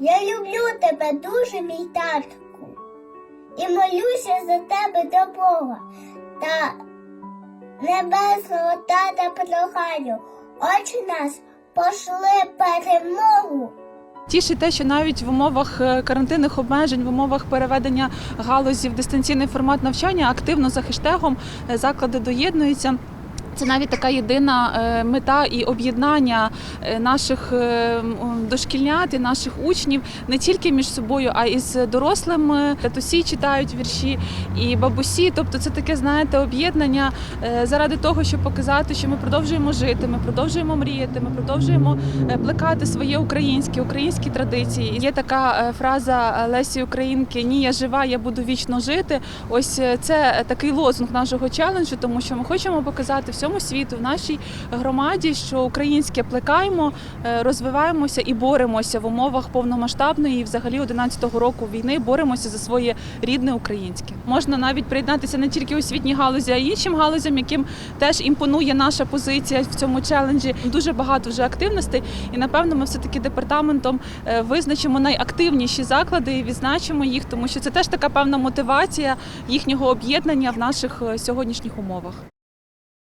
Я люблю тебе дуже, мій татку, і молюся за тебе до Бога та небесного тата проханню. Отче нас пошли перемогу. Тішить те, що навіть в умовах е, карантинних обмежень, в умовах переведення галузі в дистанційний формат навчання активно за хештегом е, заклади доєднуються. Це навіть така єдина е, мета і об'єднання е, наших е, дошкільнят і наших учнів не тільки між собою, а й з дорослими. Татусі читають вірші і бабусі. Тобто, це таке, знаєте, об'єднання заради того, щоб показати, що ми продовжуємо жити, ми продовжуємо мріяти, ми продовжуємо плекати своє українське, українські традиції. Є така фраза Лесі Українки Ні, я жива, я буду вічно жити. Ось це такий лозунг нашого челенджу, тому що ми хочемо показати всьому світу, в нашій громаді, що українське плекаємо, е, розвиваємося і боремося в умовах повномасштабної взагалі 11-го року війни. Боремося за своє рідне українське. Можна навіть приєднатися не тільки у освітній галузі, а й іншим галузям, яким теж імпонує наша позиція в цьому челенджі. Дуже багато вже активностей, і напевно ми все таки департаментом е, визначимо найактивніші заклади і відзначимо їх, тому що це теж така певна мотивація їхнього об'єднання в наших е, сьогоднішніх умовах.